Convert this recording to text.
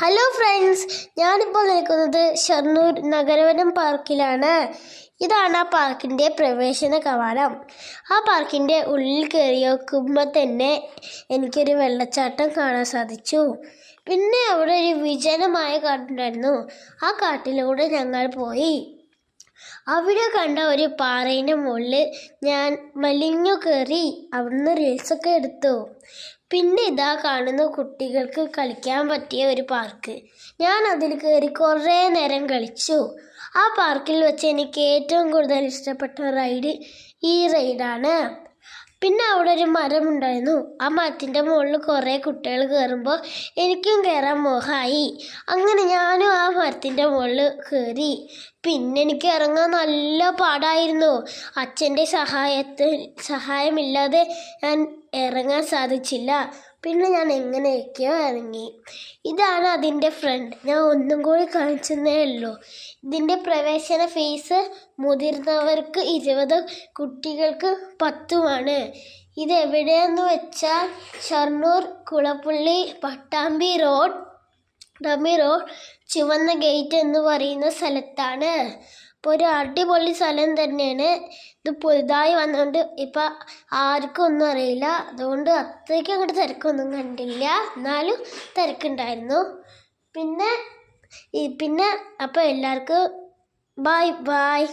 Hello friends ഞാനിപ്പോൾ നിൽക്കുന്നത് ഷൊർണൂർ നഗരവനം പാർക്കിലാണ്. ഇതാണ് ആ പാർക്കിന്റെ പ്രവേശന കവാടം. ആ പാർക്കിന്റെ ഉള്ളിൽ കയറി നോക്കുമ്പോൾ തന്നെ എനിക്കൊരു വെള്ളച്ചാട്ടം കാണാൻ സാധിച്ചു. പിന്നെ അവിടെ ഒരു വിജനമായ കാട്ടുണ്ടായിരുന്നു ആ കാട്ടിലൂടെ ഞങ്ങൾ പോയി. അവിടെ കണ്ട ഒരു പാറയിന്റെ മുകളിൽ ഞാൻ മലിഞ്ഞു കയറി അവിടുന്ന് റീൽസൊക്കെ എടുത്തു. പിന്നെ ഇതാ കാണുന്ന കുട്ടികൾക്ക് കളിക്കാൻ പറ്റിയ ഒരു പാർക്ക്. ഞാൻ അതിൽ കയറി കുറേ നേരം കളിച്ചു. ആ പാർക്കിൽ വെച്ച് എനിക്ക് ഏറ്റവും കൂടുതൽ ഇഷ്ടപ്പെട്ട റൈഡ് ഈ റൈഡാണ്. പിന്നെ അവിടെ ഒരു മരം ഉണ്ടായിരുന്നു ആ മരത്തിന്റെ മുകളിൽ കുറേ കുട്ടികൾ കയറുമ്പോൾ എനിക്കും കയറാൻ മോഹമായി അങ്ങനെ ഞാനും ആ മരത്തിന്റെ മുകളിൽ കയറി. പിന്നെ എനിക്ക് ഇറങ്ങാൻ നല്ല പാടായിരുന്നു. അച്ഛന്റെ സഹായത്തിൽ സഹായമില്ലാതെ ഞാൻ ഇറങ്ങാൻ സാധിച്ചില്ല. പിന്നെ ഞാൻ എങ്ങനെയൊക്കെയോ ഇറങ്ങി. ഇതാണ് അതിന്റെ ഫ്രണ്ട് ഞാൻ ഒന്നും കൂടി കാണിച്ചതേ ഉള്ളൂ. ഇതിന്റെ പ്രവേശന ഫീസ് മുതിർന്നവർക്ക് ഇരുപത് കുട്ടികൾക്ക് പത്തുമാണ്. ഇത് എവിടെയെന്ന് വെച്ചാൽ ഷൊർണൂർ കുളപ്പുള്ളി പട്ടാമ്പി റോഡ്. ഡമി റോഡ് ചുവന്ന ഗേറ്റ് എന്ന് പറയുന്ന സ്ഥലത്താണ്. അപ്പോൾ ഒരു അടിപൊളി സ്ഥലം തന്നെയാണ്. ഇത് പുതുതായി വന്നോണ്ട് ഇപ്പൊ ആർക്കും ഒന്നും അറിയില്ല. അതുകൊണ്ട് അത്രയ്ക്ക് അങ്ങോട്ട് തിരക്കൊന്നും കണ്ടില്ല. എന്നാലും തിരക്കുണ്ടായിരുന്നു. പിന്നെ പിന്നെ അപ്പോൾ എല്ലാവർക്കും ബായ് ബായ്